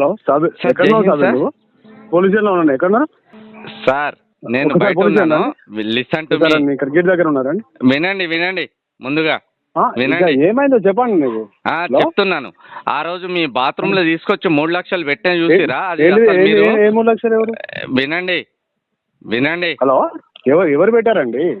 Hello సాబ్ sir, ఎక్కడ నువ్వు? Police ఉన్నాను ఎక్కడ సార్ నేను బయట ఉన్నాను. లిసన్ టు మీ ఇక్కడ గేట్ దగ్గర ఉన్నారండి వినండి వినండి. ముందుగా వినండి. ఏమైందో చెప్పండి హలో? చెప్తున్నాను. ఆ రోజు మీ బాత్రూమ్లో తీసుకొచ్చి మూడు లక్షలు పెట్టిన చూసిరా? అది మీరు ఏ- ఏ మూడు లక్షలు ఎవరు? వినండి వినండి. హలో? ఎవరు ఎవరు పెట్టారండి?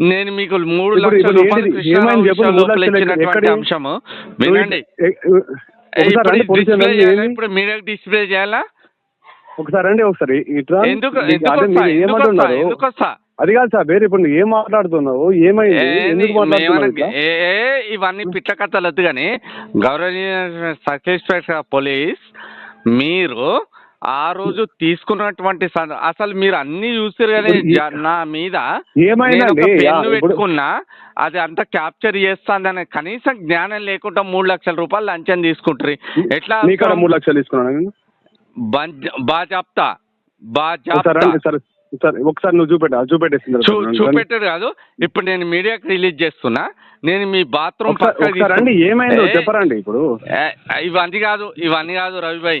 నేను మీకు మూడు లక్షల రూపాయలు? కృష్ణారావు ఇచ్చినటువంటి అంశము. వినండి. ఇప్పుడు పోలీస్ డిస్ప్లే చేయాలా? ఒకసారి రండి ఒకసారి. ఇట్లా ఎందుకు అదే వస్తా మీరు కాదు సార్ వేరే ఇప్పుడు ఏం మాట్లాడుతున్నావు? ఏమైంది? ఏ, ఇవన్నీ పిట్ల కథలు వద్దు కానీ గౌరవనీయ సర్టిస్ఫాక్షన్ పోలీస్ మీరు ఆ రోజు తీసుకున్నటువంటి అసలు మీరు అన్ని చూసారు కానీ జ- నా మీద పెన్ను పెట్టుకున్నా అది అంతా క్యాప్చర్ చేస్తాందని కనీసం జ్ఞానం లేకుండా మూడు లక్షల రూపాయలు లంచం తీసుకుంటారు ఎట్లా మూడు లక్షలు తీసుకున్నాను బా చెప్తా సార్ సార్ ఒకసారి నువ్వు చూపెట్టు చూపెట్టేసింది కాదు ఇప్పుడు నేను మీడియాకి రిలీజ్ చేస్తున్నా నేను మీ బాత్రూమ్ రండి ఏమైందో చెప్పరండి ఇప్పుడు. ఇవన్నీ కాదు ఇవన్నీ కాదు రవిభాయ్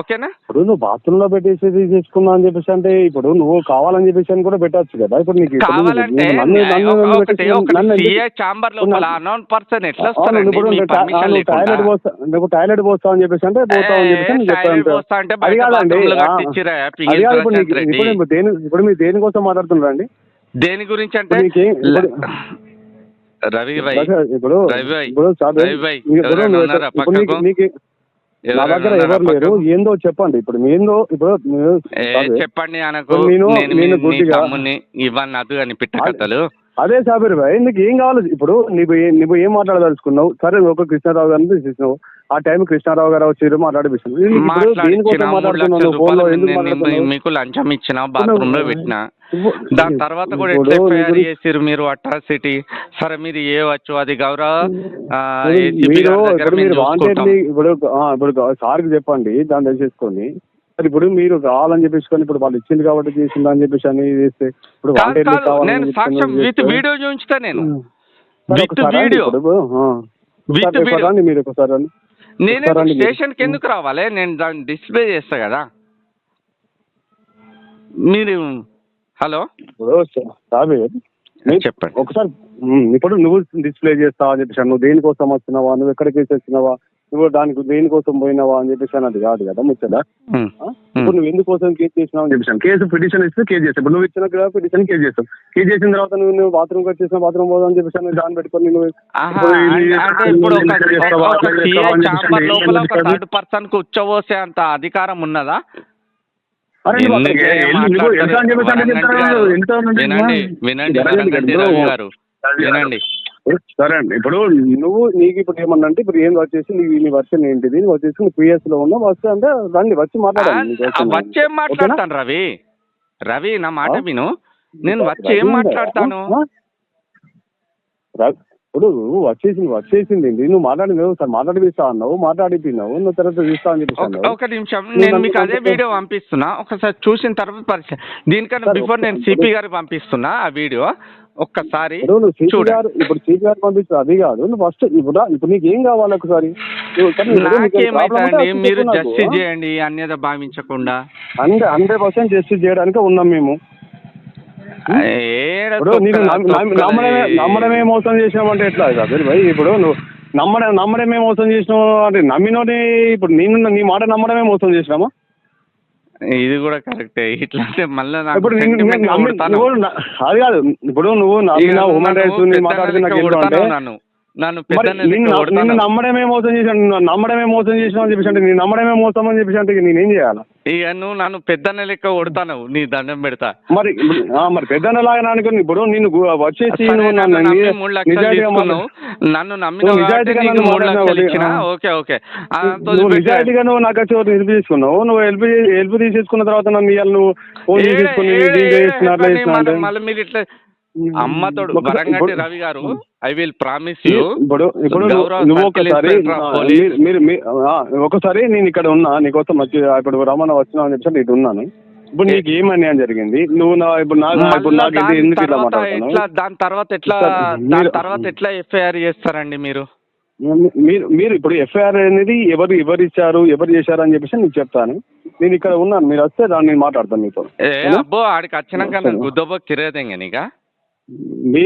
ఓకేనా? ఇప్పుడు నువ్వు బాత్రూమ్లో పెట్టేసి చేసుకున్నా అని చెప్పేసి అంటే ఇప్పుడు నువ్వు కావాలని చెప్పేసి అని కూడా పెట్టచ్చు కదా. ఇప్పుడు నీకు కావాలంటే చాంబర్ లోపల అన్నోన్ పర్సన్ ఎట్లా టాయిలెట్ పోస్తా నువ్వు టాయిలెట్ పోస్తావు అని చెప్పేసి అంటే అని చెప్పేసి అది కాదండి. అది కాదు ఇప్పుడు దేని మీరు దేనికోసం మాట్లాడుతున్నారండి దేని గురించి అంటే రవి భాయ్ ఇప్పుడు రవి భాయ్, ఇప్పుడు సార్ రవి భాయ్, నా దగ్గర ఎవరు లేరు? ఏందో చెప్పండి. ఇప్పుడు ఏందో ఇప్పుడు చెప్పండి అనకు. నేను- గుడ్డిగా- ఇవన్నీ అదు అని పిట్ట కథలు. అదే సాబిర్ భాయ్ నీకు ఏం కావాలి? ఇప్పుడు నీకు ఏ- నువ్వు ఏం మాట్లాడదలుచుకున్నావు? సరే ఒక కృష్ణారావు గారిని తీసేసినావు ఆ టైం కృష్ణారావు గారు వచ్చి మాట్లాడిపిస్తున్నావు నీకు ఇప్పుడు మాట్లాడించిన దేనికోసం మూడు మాట్లాడుతున్నావు? లక్షల నువ్వు ఫోన్లో రూపాయలు ఎందుకు నేను మీ- మాట్లాడుతున్నావు? మీకు లంచం ఇచ్చిన బాత్రూమ్లో పెట్టిన. దాని తర్వాత కూడా ఎట్లా ఎఫ్ఐఆర్ చేసిరు మీరు అట్రాసిటీ సరే మీరు చేయవచ్చు అది గౌరవ ఇప్పుడు సార్కి చెప్పండి దాన్ని తెలిసేసుకొని మరి ఇప్పుడు మీరు కావాలని చెప్పేసుకొని ఇప్పుడు వాళ్ళు ఇచ్చింది కాబట్టి చేసింది అని చెప్పేసి అని చేస్తే ఇప్పుడు నేను సాక్ష్యం విత్ వీడియో చూపించుతా నేను. With video. With video. మీరు ఒకసారి. నేనే మీరు. స్టేషన్కి ఎందుకు రావాలి? నేను దాన్ని డిస్ప్లే చేస్తా కదా. మీరు హలో? చెప్పండి. ఒకసారి ఇప్పుడు నువ్వు డిస్ప్లే చేస్తావా అని చెప్పేసి నువ్వు దేనికోసం వచ్చినావా నువ్వు ఎక్కడికి వచ్చినావా నువ్వు దానికి దేనికోసం పోయినావా అని చెప్పేసి అని అది కాదు కదా ముచ్చట? ఇప్పుడు నువ్వు ఎందుకోసం కేసు చేసినావు అని చెప్పేసి కేసు పిటిషన్ ఇస్తే కేసు చేస్తావు ఇప్పుడు నువ్వు ఇచ్చిన పిటిషన్ కేసు చేస్తావు కేసు చేసిన తర్వాత నువ్వు నువ్వు బాత్రూమ్ వచ్చేసిన బాత్రూమ్ పోదాం అని చెప్పేసి దాన్ని పెట్టుకొని నువ్వు థర్డ్ పర్సన్కు ఉచ్చబోసే అంత అధికారం ఉన్నదా వినండి వినండి కదా. గారు వినండి సరే అండి. ఇప్పుడు నువ్వు నీకు ఇప్పుడు ఏమన్నా అంటే ఇప్పుడు ఏం వచ్చేసి నీ నీ వర్షన్ ఏంటిది? నువ్వు వచ్చేసి నువ్వు పిఎస్లో ఉన్నావు వస్తే అంటే రండి వచ్చి లేదు. వచ్చి ఏం మాట్లాడతాను రవి? రవి నా మాట? విను. నేను వచ్చి ఏం మాట్లాడతాను? ఇప్పుడు వచ్చేసింది వచ్చేసింది నువ్వు మాట్లాడినావు సార్ మాట్లాడిపిస్తా అన్నావు మాట్లాడిపోయినావు నువ్వు తర్వాత తీస్తా అని ఒక- నిమిషం నేను మీకు అదే వీడియో పంపిస్తున్నా. ఒకసారి చూసిన తర్వాత పరిచయం. దీనికన్నా బిఫోర్ నేను సిపి గారికి పంపిస్తున్నా ఆ వీడియో. ఒక్కసారి ఇప్పుడు సీపీ. గారు ఇప్పుడు సీపీ గారు పంపించు అది కాదు. నువ్వు ఫస్ట్ ఇప్పుడు ఇప్పుడు నీకు ఏం కావాలి ఒకసారి? నువ్వు- కానీ ఇప్పుడు నీకు ఏం problem ఉంటే నాకేమైతుందండి అది మీరు. జస్టిస్ చేయండి అన్యత భావించకుండా. హండ్రెడ్ హండ్రెడ్ పర్సెంట్ జస్టిస్ చేయడానికి ఉన్నాం మేము. ఇప్పుడు నీకు నమ్మడమే నమ్మడమే మోసం చేసినామంటే ఎట్లా సార్ భయ్ ఇప్పుడు నువ్వు నమ్మడం నమ్మడమే మోసం చేసినావు అంటే నమ్మినోని ఇప్పుడు నేను నీ మాట నమ్మడమే మోసం చేసినామా ఇది కూడా కరెక్టే. ఇట్లా అంటే మళ్ళీ ఇప్పుడు అది కాదు. ఇప్పుడు నువ్వు నమ్మిన హ్యూమన్ రైట్స్ మాట్లాడుతున్న నన్ను నన్ను పెద్దన్న నమ్మడమే మోసం చేశాను నమ్మడమే మోసం చేసినావు అని చెప్పేసి అంటే నేను నమ్మడమే మోసం అని చెప్పేసి అంటే నేనేం చేయాలి? ఇక నువ్వు నన్ను పెద్దన్న లెక్క కొడతాను నీ దండం పెడతా. మరి మరి పెద్దన్నలాగా అనుకుని ఇప్పుడు నిన్ను వచ్చేసి మూడు లక్షలు తీసుకున్నావు. నన్ను నమ్మిన. Okay okay. నిజాయితీగా నువ్వు నాకు వచ్చి హెల్ప్ తీసుకున్నావు? నువ్వు హెల్ప్ హెల్ప్ తీసేసుకున్న తర్వాత నన్ను ఇవాళ నువ్వు ఫోన్ మళ్ళీ మీరు ఇట్లా అమ్మతోడు వరంగట్టి రవి గారు ఐ విల్ ప్రామిస్ యూ. ఇప్పుడు ఇప్పుడు నువ్వు- ఒకసారి. మీరు ఒకసారి నేను ఇక్కడ ఉన్నా నీకోసం వచ్చి ఇప్పుడు రమణ వచ్చినా అని చెప్పి ఇటు ఉన్నాను. ఇప్పుడు నీకు ఏం అన్యాయం జరిగింది? నువ్వు నా ఇప్పుడు నాకు ఇప్పుడు నాకు ఇది ఎందుకు ఇట్లా మాట్లాడుతున్నావు? దాని తర్వాత ఎట్లా దాని తర్వాత ఎట్లా ఎఫ్ఐఆర్ చేస్తారండి మీరు? మీరు మీరు ఇప్పుడు ఎఫ్ఐఆర్ అనేది ఎవరు ఎవరు ఇచ్చారు ఎవరు చేశారు అని చెప్పేసి నీకు చెప్తాను. నేను ఇక్కడ ఉన్నాను మీరు వస్తే దాన్ని నేను మాట్లాడతాను మీతో? అబ్బో ఆడికి వచ్చినాక గుద్దబో కిరేదేంగ నీకా? మీ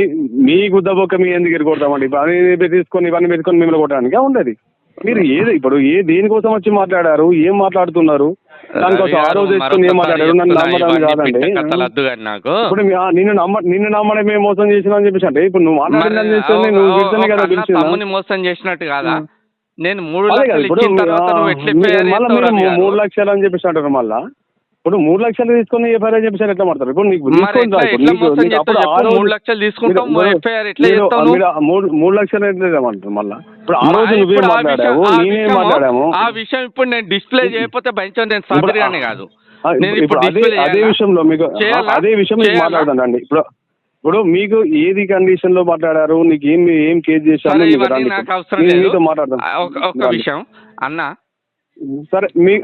మీ గుద్దబొక్క మీ ఎందుకు ఎరగొడతామండి ఇవన్నీ తీసుకొని ఇవన్నీ పెట్టుకొని మిమ్మల్ని కొట్టడానికి ఉండదు? మీరు ఏది ఇప్పుడు ఏ దేనికోసం వచ్చి మాట్లాడారు? ఏం మాట్లాడుతున్నారు? దానికోసం ఆ రోజు తెచ్చుకొని ఏం మాట్లాడారు? నన్ను నమ్మడం కాదండి. ఇప్పుడు నిన్ను నమ్మ నిన్ను నమ్మడమే మోసం చేసినా అని చెప్పేసి అంటే ఇప్పుడు నువ్వు చేస్తే నువ్వు ఒక కదా మోసం చేసినట్టు కాదా. నేను మూడు లక్షలు? మూడు లక్షలు అని చెప్పేసి అంటారు మళ్ళా? ఇప్పుడు మూడు లక్షలు తీసుకొని ఎఫ్ఐఆర్ చెప్పేసి ఎట్లా మాడతారు ఇప్పుడు చెప్పు మూడు లక్షలు ఆ మూడు లక్షలు ఎట్లా ఇవ్వమంటారు మళ్ళా? ఇప్పుడు ఆ రోజు నువ్వే మాట్లాడావు? నేనే మాట్లాడాము? ఆ విషయం ఇప్పుడు నేను డిస్ప్లే చేయకపోతే భయంతో నేను కాదు. ఇప్పుడు అదే? విషయంలో మీకు? అదే విషయం మీకు చేయాలా? మాట్లాడతానండి ఇప్పుడు ఇప్పుడు మీకు ఏది కండిషన్లో మాట్లాడారు? నీకు ఏం ఏం కేసు చేశారు? సరే మీతో మాట్లాడతాను. ఆ, ఒక-. విషయం. అన్న సరే మీ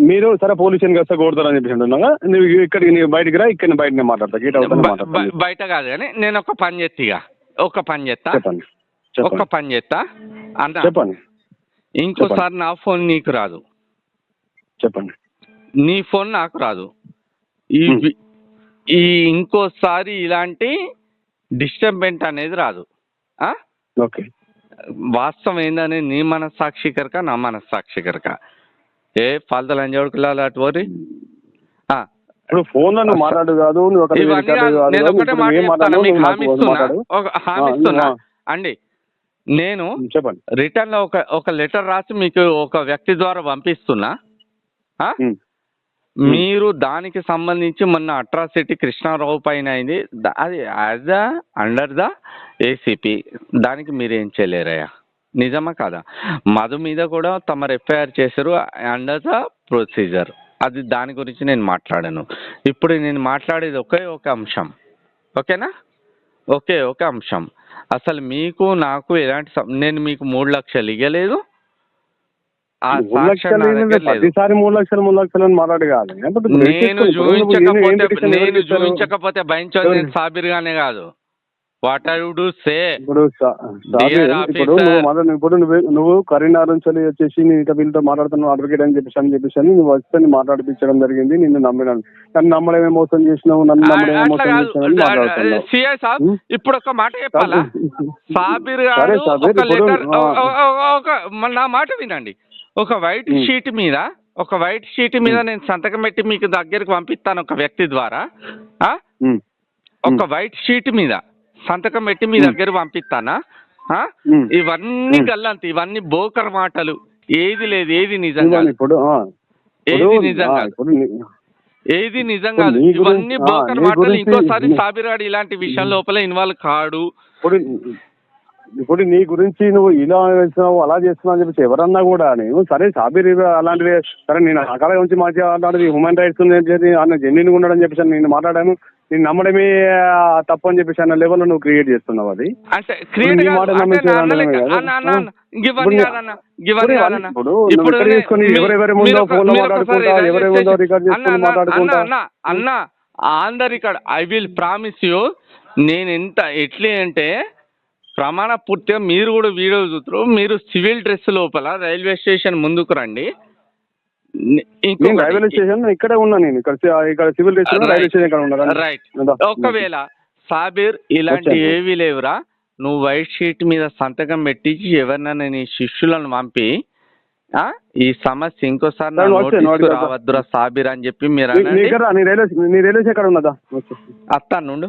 మీరు సరే పోలీస్ స్టేషన్కి వస్తే కొడతారని చెప్పేసి అంటున్నాగా నువ్వు ఇక్కడికి నీకు బయటికి రా ఇక్కడ బయట మాట్లాడతా. గీట అవుతానే బయట కాదు కానీ నేను ఒక పని చేస్తా ఇక. ఒక పని చేస్తా. చెప్పండి ఒక పని చేస్తా. అన్న చెప్పండి. ఇంకోసారి నా ఫోన్ నీకు రాదు. చెప్పండి. నీ ఫోన్ నాకు రాదు. ఈ ఈ ఇంకోసారి ఇలాంటి డిస్టర్బెంట్ అనేది రాదు. ఆ? ఓకే. వాస్తవం ఏందని నీ మనస్సాక్షి కనుక నా మనస్సాక్షి ఏ ఫాల్తలు అంజోడుకులాలు అటు పోరి? ఇప్పుడు ఫోన్లో నువ్వు మాట్లాడు కాదు. నేను ఒకటే మీకు హామీ ఇస్తున్నా? ఒక హామీ ఇస్తున్నా? అండి నేను చెప్పండి. రిటర్న్లో ఒక ఒక లెటర్ రాసి మీకు ఒక వ్యక్తి ద్వారా పంపిస్తున్నా. మీరు దానికి సంబంధించి మొన్న అట్రాసిటీ కృష్ణారావు పైన అయింది. అది as the under the ACP దానికి మీరు ఏం చేయలేరయ్యా? నిజమా కాదా? మధు మీద కూడా తమరు ఎఫ్ఐఆర్ చేశారు అండర్ ద ప్రొసీజర్ అది దాని గురించి నేను మాట్లాడాను. ఇప్పుడు నేను మాట్లాడేది ఒకే ఒక అంశం. ఓకేనా? ఒకే ఒక అంశం. అసలు మీకు నాకు ఎలాంటి నేను మీకు మూడు లక్షలు ఇవ్వలేదు ఆ మూడు లక్షలు ప్రతిసారి మూడు మూడు అని నేను చూపించకపోతే నేను? చూపించకపోతే భయించోది నేను ఎవరు? సాబిర్గానే కాదు. What I would say? ఇప్పుడు సా- ఇప్పుడు officer. నువ్వు మాట్లాడు ఇప్పుడు నువ్వు నువ్వు కరీంనగర్ నుంచి వెళ్ళి వచ్చేసి నేను ఇక వీళ్ళతో మాట్లాడుతున్నావు అడ్వకేట్ అని చెప్పేసి అని చెప్పేసి అని నువ్వు వస్తే మాట్లాడిపించడం జరిగింది నిన్ను నమ్మినాను నన్ను నమ్మడమే మోసం చేసినావు? నన్ను నమ్మడమే అట్లా మోసం చేసినావు మాట్లాడుతున్నావు. సిఐ సాబ్? ఇప్పుడు ఒక మాట చెప్పాలా? సాబిర్ గారు ఒక ఇప్పుడు, లెటర్ నా మాట వినండి. ఒక వైట్. షీట్ మీద ఒక వైట్ షీట్ మీద నేను సంతకం పెట్టి మీకు దగ్గరికి పంపిస్తాను ఒక వ్యక్తి ద్వారా. ఒక వైట్ షీట్ మీద. సంతకం పెట్టి మీ. దగ్గర పంపిస్తానా. ఇవన్నీ. గల్లంత ఇవన్నీ బోకర్ మాటలు. ఏది లేదు ఏది నిజం ఇవ్వాలి కాదు. ఇప్పుడు ఆ, ఏది ఇప్పుడు, నిజం ఆ, కాదు. ఇప్పుడు నీ- ఏది నిజం ఇప్పుడు కాదు. నీ గురించి- ఇవన్నీ బోకర్ మాటలు. ఇంకోసారి సాబిరాడు ఇలాంటి విషయం లోపల ఇన్వాల్వ్ కాడు. ఇప్పుడు నీ గురించి నువ్వు ఇలా చేస్తున్నావు అలా చేస్తున్నావు అని చెప్పేసి ఎవరన్నా కూడా నేను సరే సాబీర్ అలాంటివి సరే నేను అకాల గురించి మాట్లాడాలి హ్యూమన్ రైట్స్ అన్న జెన్యున్ ఉండడం చెప్పేసి నేను మాట్లాడాను. నేను నమ్మడమే ఆ, తప్పు అని చెప్పేసి అన్న లెవెల్లో నువ్వు క్రియేట్ చేస్తున్నావు అది అంటే క్రియేట్. అన్న ఇప్పుడు నువ్వు ఇక్కడ ఎవరెవరి ముందో మాట్లాడుకుంటా, ఎవరెవరి రికార్డ్ చేసుకొని మాట్లాడుకుంటా. On the record I will promise you నేను ఎంత ఎట్లీ అంటే ప్రమాణ పూర్తిగా మీరు కూడా వీడియో చూస్తారు మీరు సివిల్ డ్రెస్ లోపల రైల్వే స్టేషన్ ముందుకు రండి నేను రైల్వే స్టేషన్ ఇక్కడే ఉన్నా నేను. ఇక్కడ ఇక్కడ సివిల్ స్టేషన్ రైల్వే స్టేషన్ ఇక్కడ ఉన్నా రైట్? ఒకవేళ సాబీర్ ఇలాంటి. ఏవి లేవురా నువ్వు వైట్ షీట్ మీద సంతకం పెట్టించి ఎవరినైనా నీ శిష్యులను పంపి ఆ ఈ సమస్య ఇంకోసారి రావద్దురా సాబీర్ అని చెప్పి మీరు రైల్వే రైల్వే స్టేషన్. అత్తా నుండు.